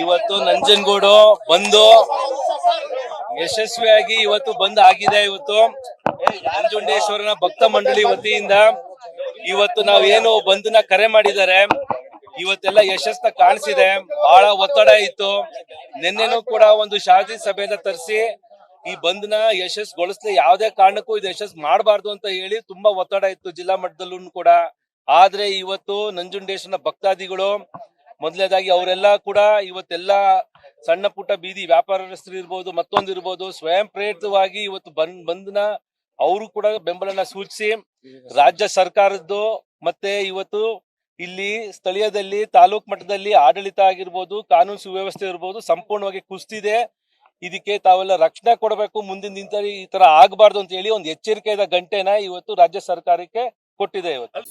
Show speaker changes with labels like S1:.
S1: ಇವತ್ತು ನಂಜನಗೂಡು ಬಂದು ಯಶಸ್ವಿಯಾಗಿ ಇವತ್ತು ಬಂದ್ ಆಗಿದೆ ಇವತ್ತು. ನಂಜುಂಡೇಶ್ವರನ ಭಕ್ತ ಮಂಡಳಿ ವತಿಯಿಂದ ಇವತ್ತು ನಾವೇನು ಬಂದ್ನ ಕರೆ ಮಾಡಿದ್ದಾರೆ. ಇವತ್ತೆಲ್ಲ ಯಶಸ್ನ ಕಾಣಿಸಿದೆ. ಬಹಳ ಒತ್ತಡ ಇತ್ತು. ನಿನ್ನೆನು ಕೂಡ ಒಂದು ಶಾಂತಿ ಸಭೆಯನ್ನ ತರಿಸಿ ಈ ಬಂದ್ನ ಯಶಸ್ಗೊಳಿಸ್ಲಿ ಯಾವುದೇ ಕಾರಣಕ್ಕೂ ಇದು ಯಶಸ್ ಮಾಡಬಾರ್ದು ಅಂತ ಹೇಳಿ ತುಂಬಾ ಒತ್ತಡ ಇತ್ತು ಜಿಲ್ಲಾ ಮಟ್ಟದಲ್ಲೂ ಕೂಡ. ಆದ್ರೆ ಇವತ್ತು ನಂಜುಂಡೇಶ್ವರನ ಭಕ್ತಾದಿಗಳು ಮೊದಲನೇದಾಗಿ ಅವರೆಲ್ಲ ಕೂಡ ಇವತ್ತೆಲ್ಲ ಸಣ್ಣ ಪುಟ್ಟ ಬೀದಿ ವ್ಯಾಪಾರಸ್ಥರು ಇರ್ಬೋದು, ಮತ್ತೊಂದು ಇರ್ಬೋದು, ಸ್ವಯಂ ಪ್ರೇರಿತವಾಗಿ ಇವತ್ತು ಬಂದ್, ಬಂದ್ನ ಅವರು ಕೂಡ ಬೆಂಬಲನ ಸೂಚಿಸಿ ರಾಜ್ಯ ಸರ್ಕಾರದ್ದು ಮತ್ತೆ ಇವತ್ತು ಇಲ್ಲಿ ಸ್ಥಳೀಯದಲ್ಲಿ, ತಾಲೂಕ್ ಮಟ್ಟದಲ್ಲಿ ಆಡಳಿತ ಆಗಿರ್ಬೋದು, ಕಾನೂನು ಸುವ್ಯವಸ್ಥೆ ಇರ್ಬೋದು ಸಂಪೂರ್ಣವಾಗಿ ಕುಸ್ತಿದೆ. ಇದಕ್ಕೆ ತಾವೆಲ್ಲ ರಕ್ಷಣೆ ಕೊಡಬೇಕು, ಮುಂದಿನ ದಿನ ಈ ತರ ಆಗಬಾರ್ದು ಅಂತ ಹೇಳಿ ಒಂದು ಎಚ್ಚರಿಕೆಯ ಗಂಟೆನ ಇವತ್ತು ರಾಜ್ಯ ಸರ್ಕಾರಕ್ಕೆ ಕೊಟ್ಟಿದೆ ಇವತ್ತು.